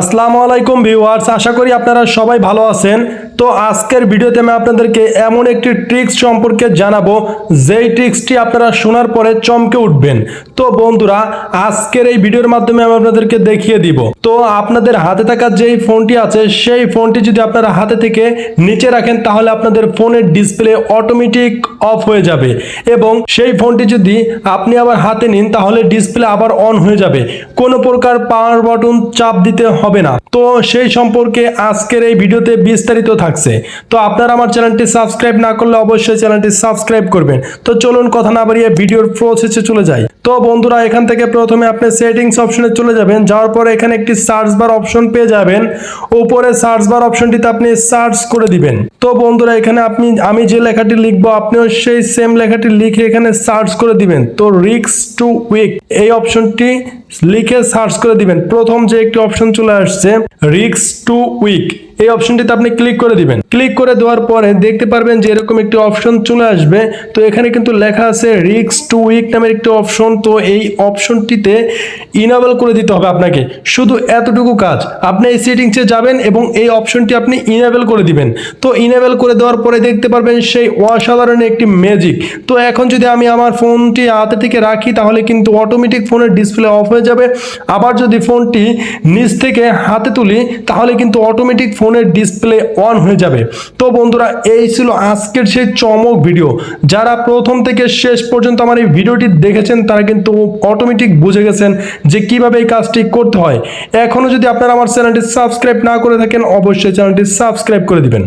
আসসালামু আলাইকুম ভিউয়ার্স আশা করি আপনারা সবাই ভালো আছেন। তো আজকের ভিডিওতে আমি আপনাদেরকে এমন একটি ট্রিক্স সম্পর্কে জানাব, যেই ট্রিক্সটি আপনারা শোনার পরে চমকে উঠবেন। তো বন্ধুরা, আজকের এই ভিডিওর মাধ্যমে আমি আপনাদেরকে দেখিয়ে দিব। তো আপনাদের হাতে থাকা যেই ফোনটি আছে, সেই ফোনটি যদি আপনারা হাতে থেকে নিচে রাখেন, তাহলে আপনাদের ফোনের ডিসপ্লে অটোমেটিক অফ হয়ে যাবে। এবং সেই ফোনটি যদি আপনি আবার হাতে নিন, তাহলে ডিসপ্লে আবার অন হয়ে যাবে। কোনো প্রকার পাওয়ার বাটন চাপ দিতে হবে না। তো সেই সম্পর্কে আজকের এই ভিডিওতে বিস্তারিত থাকছে তো আপনারা আমার চ্যানেলটি সাবস্ক্রাইব না করলে অবশ্যই চ্যানেলটি সাবস্ক্রাইব করবেন। তো চলুন কথা না বাড়িয়ে ভিডিওর প্রসেসে চলে যাই। তো বন্ধুরা, এখান থেকে প্রথমে আপনি সেটিংস অপশনে চলে যাবেন। যাওয়ার পরে এখানে একটি সার্চ বার অপশন পেয়ে যাবেন। উপরে সার্চ বার অপশনটিতে আপনি সার্চ করে দিবেন। তো বন্ধুরা, এখানে আপনি, আমি যে লেখাটি লিখব, আপনিও সেই সেম লেখাটি লিখে এখানে সার্চ করে দিবেন। তো রিক্স টু উইক এই অপশনটি লিখে সার্চ করে দিবেন। প্রথম যে একটি অপশন চলে আসছে রিক্স টু উইক এই অপশনটিতে আপনি ক্লিক করে দিবেন। ক্লিক করে দেওয়ার পরে দেখতে পারবেন যে এরকম একটি অপশন চলে আসবে। তো এখানে কিন্তু লেখা আছে রিক্স টু উইক নামের একটি অপশন তো এই অপশনটিতে ইনাবেল করে দিতে হবে আপনাকে। শুধু এতটুকু কাজ। আপনি এই সেটিংসে যাবেন এবং এই অপশনটি আপনি ইনেবল করে দিবেন। তো ইনেবল করে দেওয়ার পরে দেখতে পারবেন সেই অসাধারণ একটি ম্যাজিক তো এখন যদি আমি আমার ফোনটি হাতে থেকে রাখি, তাহলে কিন্তু অটোমেটিক ফোনের ডিসপ্লে অফ হয়ে যাবে। আবার যদি ফোনটি নিচ থেকে হাতে তুলি, তাহলে কিন্তু অটোমেটিক ফোনের ডিসপ্লে অন হয়ে যাবে। তো বন্ধুরা, এই ছিল আজকের সেই চমক ভিডিও যারা প্রথম থেকে শেষ পর্যন্ত আমার এই ভিডিওটি দেখেছেন, তারা কিন্তু অটোমেটিক বুঝে গেছেন যে কীভাবে এই কাজটি করতে হয়। এখনও যদি আপনারা আমার চ্যানেলটি সাবস্ক্রাইব না করে থাকেন, অবশ্যই চ্যানেলটি সাবস্ক্রাইব করে দিবেন।